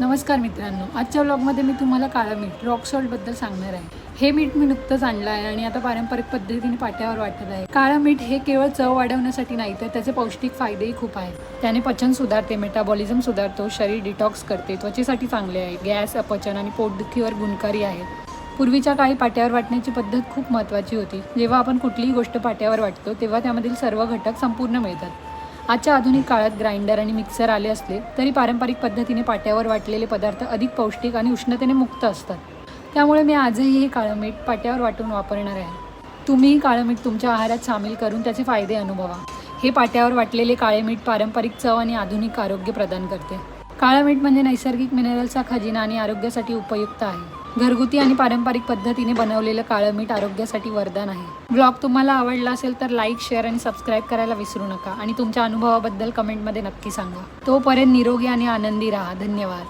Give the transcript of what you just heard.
नमस्कार मित्रांनो आजच्या ब्लॉगमध्ये मी तुम्हाला काळं मीठ रॉक सॉल्टबद्दल सांगणार आहे. हे मीठ मी नुकतंच आणलं आहे आणि आता पारंपरिक पद्धतीने पाट्यावर वाटत आहे. काळं मीठ हे केवळ चव वाढवण्यासाठी नाही तर त्याचे पौष्टिक फायदेही खूप आहेत. त्याने पचन सुधारते मेटाबॉलिझम सुधारतो शरीर डिटॉक्स करते त्वचेसाठी चांगले आहे. गॅस अपचन आणि पोटदुखीवर गुणकारी आहे. पूर्वीच्या काळी पाट्यावर वाटण्याची पद्धत खूप महत्त्वाची होती. जेव्हा आपण कुठलीही गोष्ट पाट्यावर वाटतो तेव्हा त्यामधील सर्व घटक संपूर्ण मिळतात. आजच्या आधुनिक काळात ग्राइंडर आणि मिक्सर आले असले तरी पारंपरिक पद्धतीने पाट्यावर वाटलेले पदार्थ अधिक पौष्टिक आणि उष्णतेने मुक्त असतात. त्यामुळे मी आजही हे काळं मीठ पाट्यावर वाटून वापरणार आहे. तुम्हीही काळं मीठ तुमच्या आहारात सामील करून त्याचे फायदे अनुभवा. हे पाट्यावर वाटलेले काळे मीठ पारंपरिक चव आणि आधुनिक आरोग्य प्रदान करते. काळं मीठ म्हणजे नैसर्गिक मिनरलचा खजिना आणि आरोग्यासाठी उपयुक्त आहे. घरगुती आणि पारंपरिक पद्धतीने बनवलेलं काळं मीठ आरोग्यासाठी वरदान आहे. ब्लॉग तुम्हाला आवडला असेल तर लाईक शेअर आणि सबस्क्राईब करायला विसरू नका. आणि तुमच्या अनुभवाबद्दल कमेंटमध्ये नक्की सांगा. तोपर्यंत निरोगी आणि आनंदी राहा. धन्यवाद.